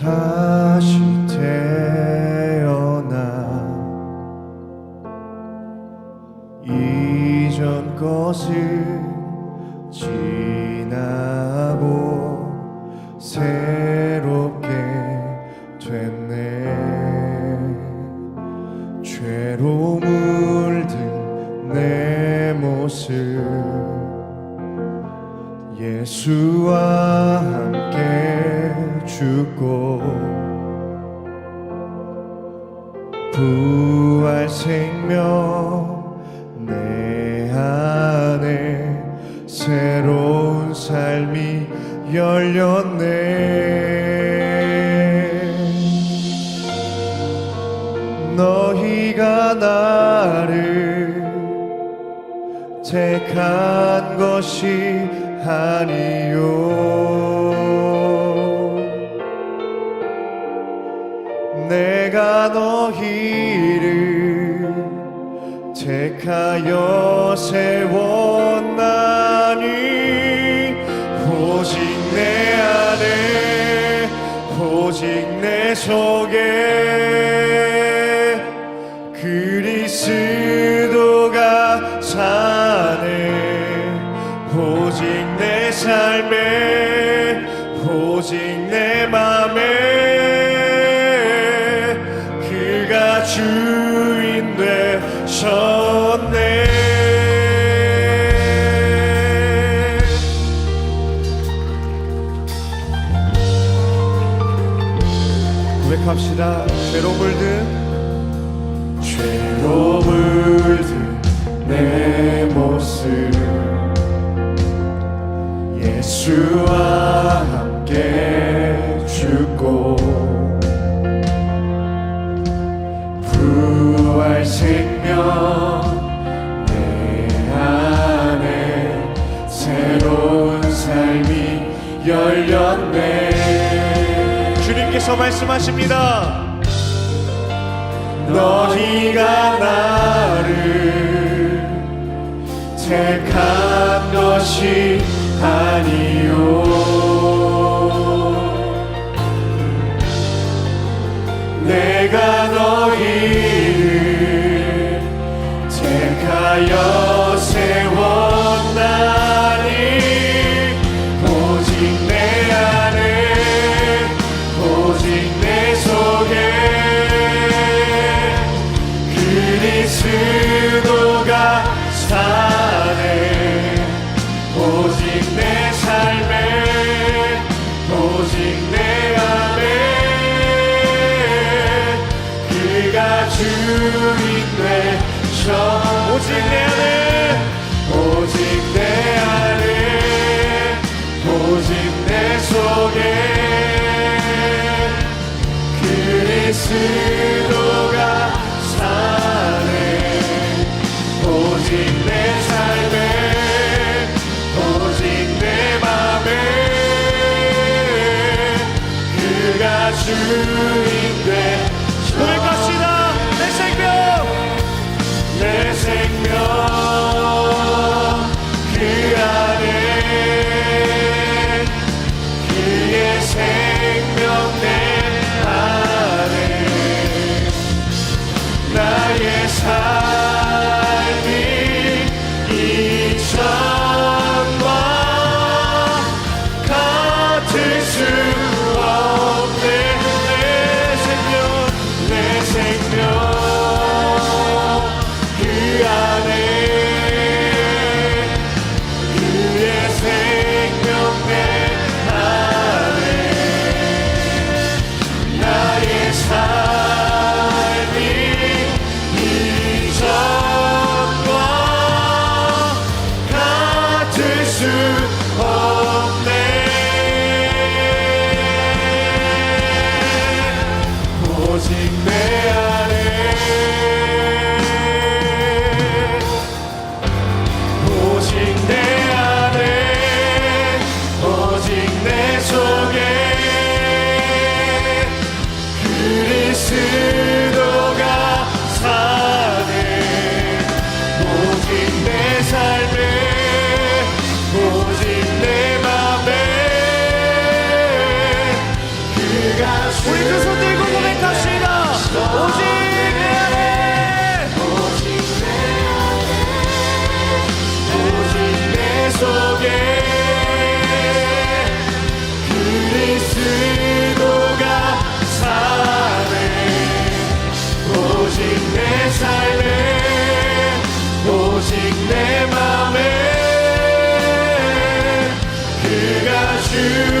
다시 태어나 이전 것을 지나고 새롭게 됐네. 죄로 물든 내 모습 예수와 죽고 부활 생명 내 안에 새로운 삶이 열렸네. 너희가 나를 택한 것이 아니요 내가 너희를 택하여 세웠나니 오직 내 안에 오직 내 속에 그리스도가 사네. 오직 내 삶에 오직 내 맘에 고백합시다. 죄로 물든 주님께서 말씀하십니다. 너희가 나를 택한 것이 아니요. 내가 너희를 택하여 세웠 주인 되셔 오직 내 안에 오직 내 안에 오직 내 속에 그리스도가 사네 오직 내 삶에 오직 내 맘에 그가 주 그 우리 두 손 들고 고백합시다. 오직 내 안에. 오직 내 안에 오직 내 속에 그리스도가 사네. 오직 내 삶에 오직 내 마음에 그가 주